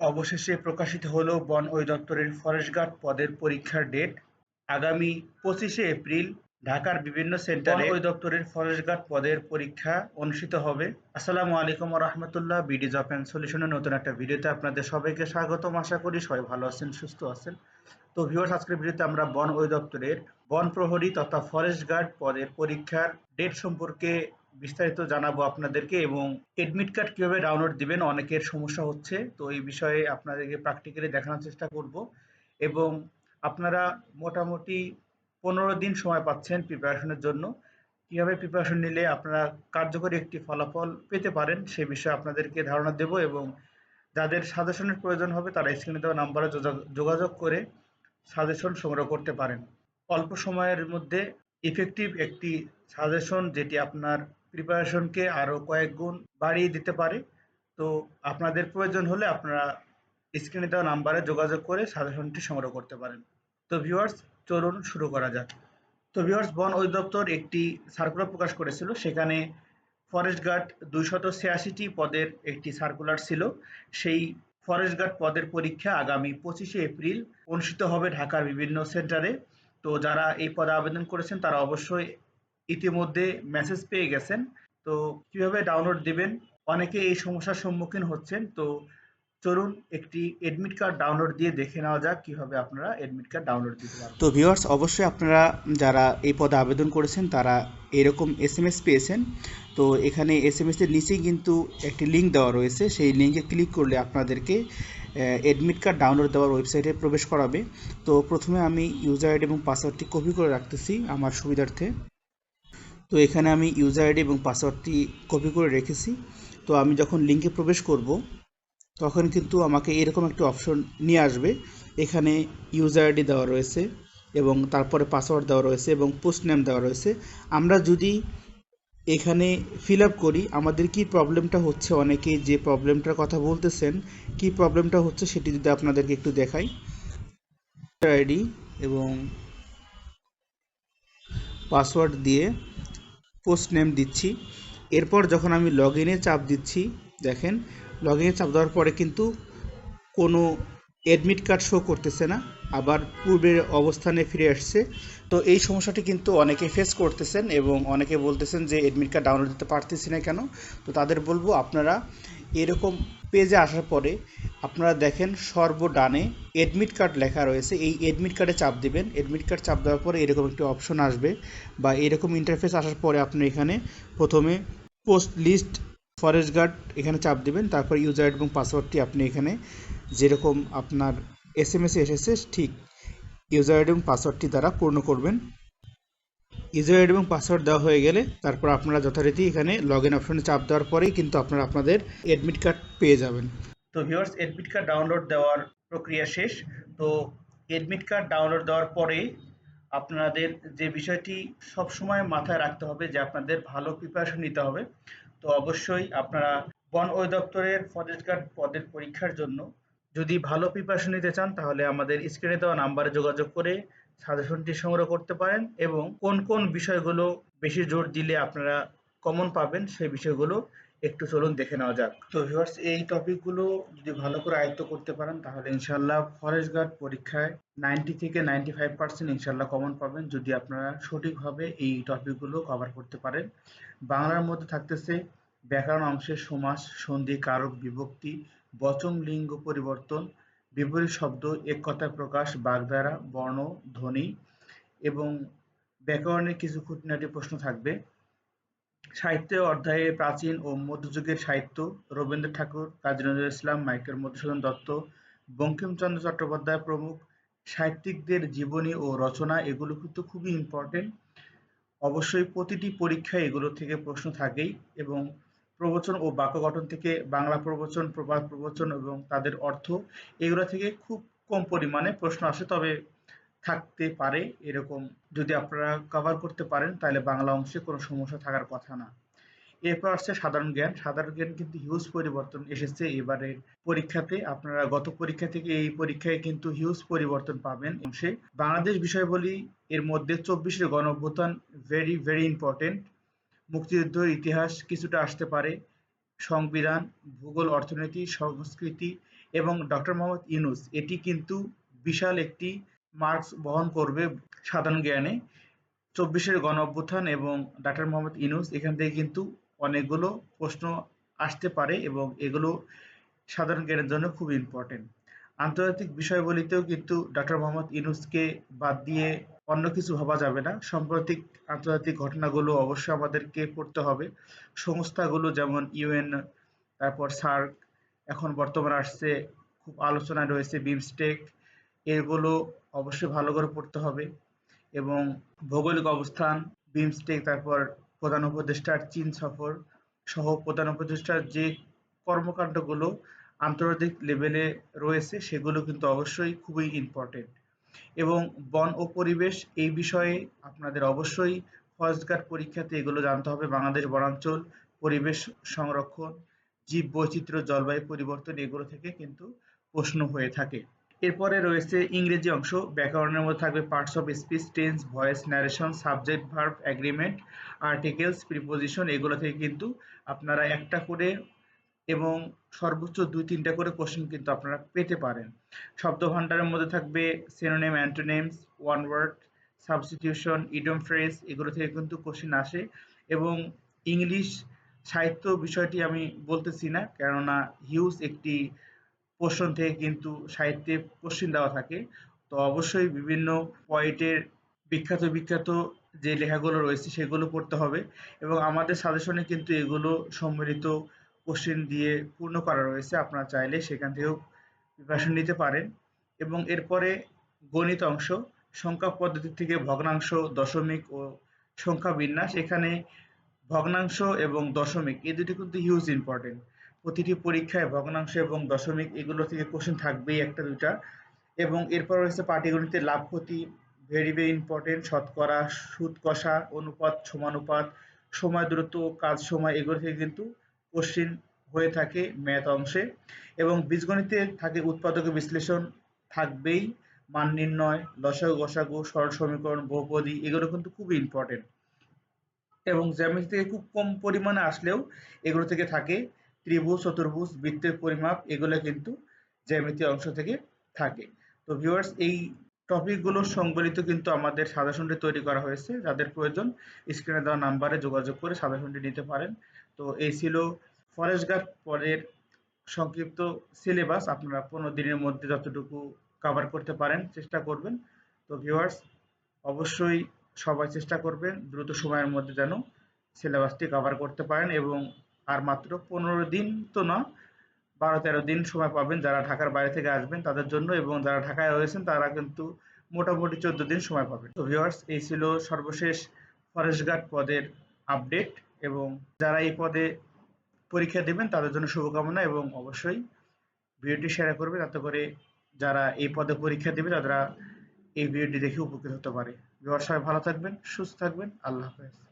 অবশেষে প্রকাশিত হলো বন অধিদপ্তরের ফরেস্ট গার্ড পদের পরীক্ষার ডেট। আগামী পঁচিশে এপ্রিল ঢাকার বিভিন্ন সেন্টারে অধিদপ্তরের ফরেস্ট গার্ড পদের পরীক্ষা অনুষ্ঠিত হবে। আসসালামু আলাইকুম রহমতুল্লাহ বিডি জব অ্যান্ড সলিউশনের নতুন একটা ভিডিওতে আপনাদের সবাইকে স্বাগতম। আশা করি সবাই ভালো আছেন, সুস্থ আছেন। তো ভিউয়ার্স আজকের ভিডিওতে আমরা বন অধিদপ্তরের বন প্রহরী তথা ফরেস্ট গার্ড পদের পরীক্ষার ডেট সম্পর্কে বিস্তারিত জানাব আপনাদেরকে এবং এডমিট কার্ড কীভাবে ডাউনলোড দিবেন অনেকের সমস্যা হচ্ছে। তো এই বিষয়ে আপনাদেরকে প্র্যাকটিক্যালি দেখানোর চেষ্টা করব এবং আপনারা মোটামুটি পনেরো দিন সময় পাচ্ছেন প্রিপারেশনের জন্য। কীভাবে প্রিপারেশন নিলে আপনারা কার্যকরী একটি ফলাফল পেতে পারেন সে বিষয়ে আপনাদেরকে ধারণা দেব এবং যাদের সাজেশনের প্রয়োজন হবে তারা স্ক্রিনে দেওয়া নাম্বারে যোগাযোগ করে সাজেশন সংগ্রহ করতে পারেন। অল্প সময়ের মধ্যে ইফেক্টিভ একটি সাজেশন যেটি আপনার প্রিপারেশনকে আরও কয়েক গুণ বাড়িয়ে দিতে পারে। তো আপনাদের প্রয়োজন হলে আপনারা স্ক্রিনে দেওয়া নাম্বারে যোগাযোগ করে সাজেশনটি সংগ্রহ করতে পারেন। তো ভিউয়ার্স চলুন শুরু করা যাক। তো ভিউয়ার্স বন অধিদপ্তর একটি সার্কুলার প্রকাশ করেছিল। সেখানে ফরেস্ট গার্ড দুইশত ছিয়াশিটি পদের একটি সার্কুলার ছিল। সেই ফরেস্ট গার্ড পদের পরীক্ষা আগামী পঁচিশে এপ্রিল অনুষ্ঠিত হবে ঢাকার বিভিন্ন সেন্টারে তো যারা এই পদে আবেদন করেছেন, তারা অবশ্যই ইতিমধ্যে মেসেজ পেয়ে গেছেন। তো কীভাবে ডাউনলোড দিবেন? অনেকে এই সমস্যার সম্মুখীন হচ্ছেন। তো চলুন একটি এডমিট কার্ড ডাউনলোড দিয়ে দেখে নেওয়া যাক কীভাবে আপনারা এডমিট কার্ড ডাউনলোড দিতে পারবেন। তো ভিউয়ার্স অবশ্যই আপনারা যারা এই পদে আবেদন করেছেন, তারা এরকম এস এম এস পেয়েছেন। তো এখানে এস এম এর নিচেই কিন্তু একটি লিঙ্ক দেওয়া রয়েছে। সেই লিঙ্কে ক্লিক করলে আপনাদেরকে এডমিট কার্ড ডাউনলোড দেওয়ার ওয়েবসাইটে প্রবেশ করাবে। তো প্রথমে আমি ইউজার আইডি এবং পাসওয়ার্ডটি কপি করে রাখতেছি আমার সুবিধার্থে। তো এখানে আমি ইউজার আইডি এবং পাসওয়ার্ডটি কপি করে রেখেছি। তো আমি যখন লিঙ্কে প্রবেশ করব, তখন কিন্তু আমাকে এরকম একটি অপশন নিয়ে আসবে। এখানে ইউজার আইডি দেওয়া রয়েছে এবং তারপরে পাসওয়ার্ড দেওয়া রয়েছে এবং পোস্ট নেম দেওয়া রয়েছে। আমরা যদি এখানে ফিল আপ করি, আমাদের কি প্রবলেমটা হচ্ছে? অনেকে যে প্রবলেমটার কথা বলতেছেন, কি প্রবলেমটা হচ্ছে সেটি যদি আপনাদেরকে একটু দেখাই। আইডি এবং পাসওয়ার্ড দিয়ে পোস্ট নেম দিচ্ছি। এরপর যখন আমি লগ ইনে চাপ দিচ্ছি, দেখেন লগ ইনে চাপ দেওয়ার পরে কিন্তু কোনো অ্যাডমিট কার্ড শো করতেছে না, আবার পূর্বের অবস্থানে ফিরে আসছে। তো এই সমস্যাটি কিন্তু অনেকে ফেস করতেছেন এবং অনেকে বলতেছেন যে অ্যাডমিট কার্ড ডাউনলোড দিতে পারতেছি না কেন? তো তাদের বলব আপনারা এরকম পেজে আসার পরে আপনারা দেখেন সর্বডানে এডমিট কার্ড লেখা রয়েছে। এই এডমিট কার্ডে চাপ দিবেন। এডমিট কার্ড চাপ দেওয়ার পরে এরকম একটি অপশন আসবে বা এরকম ইন্টারফেস আসার পরে আপনি এখানে প্রথমে পোস্ট লিস্ট ফরেস্ট গার্ড এখানে চাপ দিবেন। তারপর ইউজার এবং পাসওয়ার্ডটি আপনি এখানে যেরকম আপনার এস এম এসে এসেছে, ঠিক ইউজার এবং পাসওয়ার্ডটি দ্বারা পূর্ণ করবেন। ইউজার এবং পাসওয়ার্ড দেওয়া হয়ে গেলে তারপর আপনারা যথারীতি এখানে লগ ইন অপশনে চাপ দেওয়ার পরেই কিন্তু আপনারা আপনাদের অ্যাডমিট কার্ড পেয়ে যাবেন। তো ভিউয়ার্স এডমিট কার্ড ডাউনলোড দেওয়ার প্রক্রিয়া শেষ। তো এডমিট কার্ড ডাউনলোড দেওয়ার পরে আপনাদের যে বিষয়টি সবসময় মাথায় রাখতে হবে যে আপনাদের ভালো প্রিপারেশন নিতে হবে। তো অবশ্যই আপনারা বন অধিদপ্তরের ফরেস্ট গার্ড পদের পরীক্ষার জন্য যদি ভালো প্রিপারেশন নিতে চান তাহলে আমাদের স্ক্রিনে দেওয়া নাম্বারে যোগাযোগ করে সাজেশনটি সংগ্রহ করতে পারেন এবং কোন কোন বিষয়গুলো বেশি জোর দিলে আপনারা কমন পাবেন সেই বিষয়গুলো একটু চলুন দেখে নেওয়া যাক। তো ভিউয়ার্স এই টপিকগুলো যদি ভালো করে আয়ত্ত করতে পারেন, তাহলে ইনশাল্লাহ ফরেস্ট গার্ড পরীক্ষায় নাইনটি থেকে নাইনটি ফাইভ পার্সেন্ট ইনশাল্লাহ কমন পাবেন যদি আপনারা সঠিকভাবে এই টপিকগুলো কভার করতে পারেন। বাংলার মধ্যে থাকতেছে ব্যাকরণ অংশের সমাস, সন্ধি, কারক, বিভক্তি, বচন, লিঙ্গ পরিবর্তন বিপরীত শব্দ এক কথায় প্রকাশ, বাগধারা, বর্ণ, ধ্বনি এবং ব্যাকরণের কিছু খুঁটিনাটি প্রশ্ন থাকবে। সাহিত্য অধ্যায়ে প্রাচীন ও মধ্যযুগের সাহিত্য রবীন্দ্র ঠাকুর কাজী নজরুল ইসলাম, মাইকেল মধুসূদন দত্ত, বঙ্কিমচন্দ্র চট্টোপাধ্যায় প্রমুখ। সাহিত্যিকদের জীবনী ও রচনা এগুলো কিন্তু খুবই ইম্পর্টেন্ট অবশ্যই প্রতিটি পরীক্ষায় এগুলো থেকে প্রশ্ন থাকেই এবং প্রবচন ও বাক্য গঠন থেকে বাংলা প্রবচন, প্রবাদ প্রবচন এবং তাদের অর্থ, এগুলো থেকে খুব কম পরিমাণে প্রশ্ন আসে, তবে থাকতে পারে এরকম। যদি আপনারা কভার করতে পারেন, তাহলে বাংলা অংশে কোনো সমস্যা থাকার কথা না। এরপর আসছে সাধারণ জ্ঞান। সাধারণ জ্ঞান কিন্তু হিউজ পরিবর্তন এসেছে। এবারের পরীক্ষাতে আপনারা গত পরীক্ষা থেকে এই পরীক্ষায় কিন্তু হিউজ পরিবর্তন পাবেন অংশে। বাংলাদেশ বিষয়বলী এর মধ্যে চব্বিশের গণ ভেরি ভেরি ইম্পর্টেন্ট মুক্তিযুদ্ধের ইতিহাস কিছুটা আসতে পারে। সংবিধান, ভূগোল, অর্থনীতি, সংস্কৃতি এবং ডক্টর মোহাম্মদ ইউনুস, এটি কিন্তু বিশাল একটি মার্কস বহন করবে সাধারণ জ্ঞানে। চব্বিশের গণ অভ্যুত্থান এবং ডক্টর মোহাম্মদ ইউনুস, এখান থেকে কিন্তু অনেকগুলো প্রশ্ন আসতে পারে এবং এগুলো সাধারণ জ্ঞানের জন্য খুব ইম্পর্টেন্ট আন্তর্জাতিক বিষয়বলিতেও কিন্তু ডক্টর মোহাম্মদ ইউনুসকে বাদ দিয়ে অন্য কিছু ভাবা যাবে না। সাম্প্রতিক আন্তর্জাতিক ঘটনাগুলো অবশ্যই আমাদেরকে পড়তে হবে। সংস্থাগুলো যেমন ইউএন, তারপর সার্ক, এখন বর্তমানে আসছে, খুব আলোচনায় রয়েছে বিমস্টেক, এগুলো অবশ্যই ভালো করে পড়তে হবে। এবং ভৌগোলিক অবস্থান, বিমস্টেক, তারপর প্রধান উপদেষ্টার চীন সফর সহ প্রধান উপদেষ্টার যে কর্মকাণ্ডগুলো আন্তর্জাতিক লেভেলে রয়েছে, সেগুলো কিন্তু অবশ্যই খুবই ইম্পর্টেন্ট এবং বন ও পরিবেশ এই বিষয়ে আপনাদের অবশ্যই ফরেস্ট গার্ড পরীক্ষাতে এগুলো জানতে হবে। বাংলাদেশ বনাঞ্চল পরিবেশ সংরক্ষণ, জীব বৈচিত্র্য, জলবায়ু পরিবর্তন এগুলো থেকে কিন্তু প্রশ্ন হয়ে থাকে। এরপরে রয়েছে ইংরেজি অংশ। ব্যাকরণের মধ্যে থাকবে parts of speech tense voice narration subject verb agreement articles preposition এগুলো থেকে কিন্তু আপনারা একটা করে এবং সর্বোচ্চ দুই তিনটা করে কোশ্চেন কিন্তু আপনারা পেতে পারেন। শব্দ ভাণ্ডারের মধ্যে থাকবে synonym antonyms one word substitution idiom phrase এগুলো থেকে কিন্তু কোশ্চেন আসে এবং ইংলিশ সাহিত্য বিষয়টি আমি বলতেছি না, কেননা হিউজ একটি পোর্শন থেকে কিন্তু সাহিত্যে কোশ্চিন দেওয়া থাকে। তো অবশ্যই বিভিন্ন পয়েটের বিখ্যাত বিখ্যাত যে লেখাগুলো রয়েছে সেগুলো পড়তে হবে এবং আমাদের সাজেশনে কিন্তু এগুলো সম্মিলিত কোশ্চেন দিয়ে পূর্ণ করা রয়েছে, আপনারা চাইলে সেখান থেকেও প্রিপারেশন নিতে পারেন। এবং এরপরে গণিত অংশ, সংখ্যা পদ্ধতি থেকে ভগ্নাংশ, দশমিক ও সংখ্যা বিন্যাস। এখানে ভগ্নাংশ এবং দশমিক, এই দুটি কিন্তু হিউজ ইম্পর্টেন্ট প্রতিটি পরীক্ষায় ভগ্নাংশ এবং দশমিক, এগুলো থেকে কোশ্চেন থাকবেই একটা দুইটা। এবং এরপর রয়েছে পাটিগণিতের লাভ ক্ষতি ভেরি ভেরি ইম্পর্টেন্ট শতকরা, সুদ কষা, অনুপাত, সমানুপাত, সময় দূরত্ব, কাজ সময়, এগুলো থেকে কিন্তু কোশ্চিন হয়ে থাকে ম্যাথ অংশে এবং বীজগণিতে থাকে উৎপাদক বিশ্লেষণ থাকবেই। মান নির্ণয়, লসাগু, গসাগু, সরল সমীকরণ, বহুপদী এগুলো কিন্তু খুবই ইম্পর্টেন্ট এবং জ্যামিতি থেকে খুব কম পরিমাণে আসলেও এগুলো থেকে থাকে ত্রিভুজ, চতুর্ভুজ, বৃত্তের পরিমাপ এগুলো কিন্তু জ্যামিতি অংশ থেকে থাকে। তো ভিউয়ার্স এই টপিকগুলো সংবলিত কিন্তু আমাদের সাজেশনটি তৈরি করা হয়েছে। যাদের প্রয়োজন স্ক্রিনে দেওয়া নাম্বারে যোগাযোগ করে সাজেশনটি নিতে পারেন। তো এই ছিল ফরেস্ট গার্ড পরের সংক্ষিপ্ত সিলেবাস। আপনারা পনেরো দিনের মধ্যে যতটুকু কভার করতে পারেন, চেষ্টা করবেন। তো ভিউয়ার্স অবশ্যই সবাই চেষ্টা করবেন দ্রুত সময়ের মধ্যে যেন সিলেবাসটি কভার করতে পারেন এবং আর মাত্র পনেরো দিন তো না, বারো তেরো দিন সময় পাবেন যারা ঢাকার বাইরে থেকে আসবেন তাদের জন্য এবং যারা ঢাকায় রয়েছেন তারা কিন্তু মোটামুটি চোদ্দ দিন সময় পাবেন। তো ভিউয়ার্স এই ছিল সর্বশেষ ফরেস্ট গার্ড পদের আপডেট এবং যারা এই পদে পরীক্ষা দেবেন, তাদের জন্য শুভকামনা এবং অবশ্যই ভিডিওটি শেয়ার করবে যাতে করে যারা এই পদে পরীক্ষা দেবে, তারা এই ভিডিওটি দেখে উপকৃত হতে পারে। সবাই ভালো থাকবেন, সুস্থ থাকবেন। আল্লাহ হাফেজ।